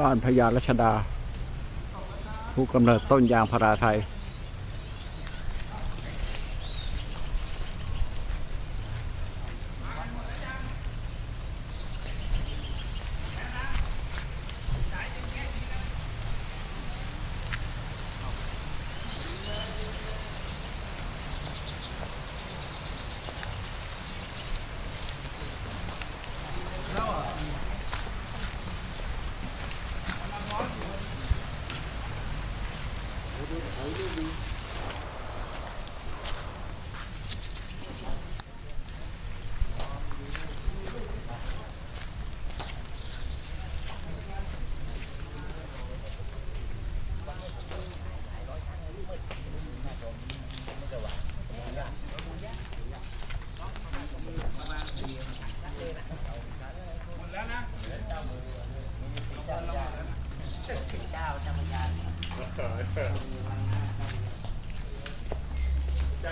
บ้านพญารัชดา ผู้กำเนิดต้นยางพาราไทย All right.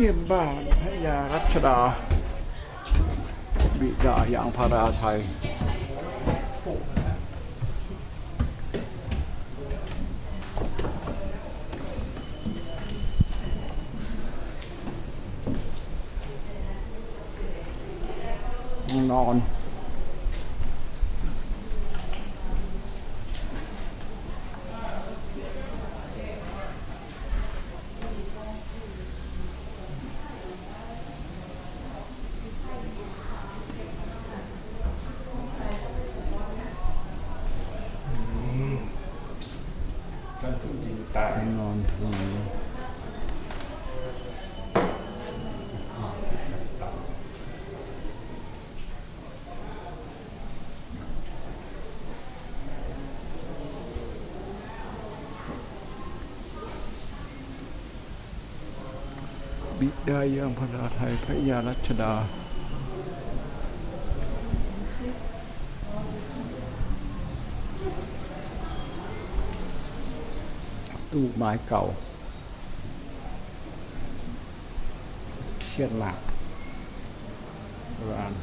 เยี่ยมบ้านพระยารัชดา บิดายางพาราไทยนอนถูกยิงตาย ห้ อนอนห้องนี้บิดายางพาราไทยพระยารัชดา ตู้ไม้เก่า เชือกหลักโบราณ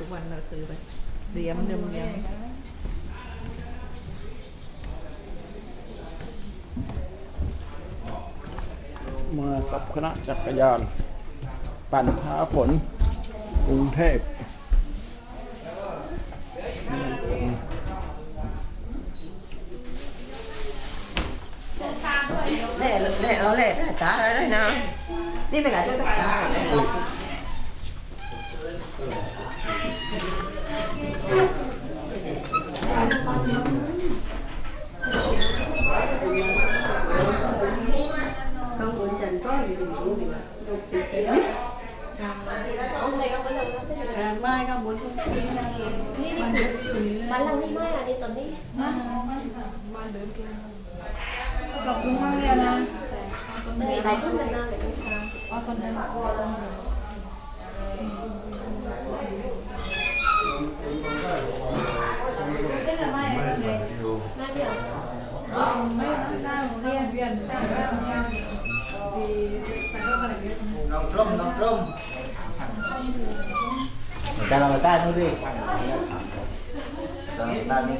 ทุกวันเราซื้อไปเลี้ยมเดิมเลี้ยมมากับคณะจักรยาน ปั่นท้าฝนกรุงเทพแล่แล่เอาแล่ได้ตาได้นะ นี่ไม่ได้จะตาข้างบนจันทร์ก็อยู่ดูดิดูปีกนี่ไม่ข้างบน Ờ, mai không muốn không bán lòng đi mai à đi tuần đi. Mang đến kia. Lọc cũng mang đi à? Luôn น้องตร่มน้องตร่มแต่เราได้นู้นดิตอนนี้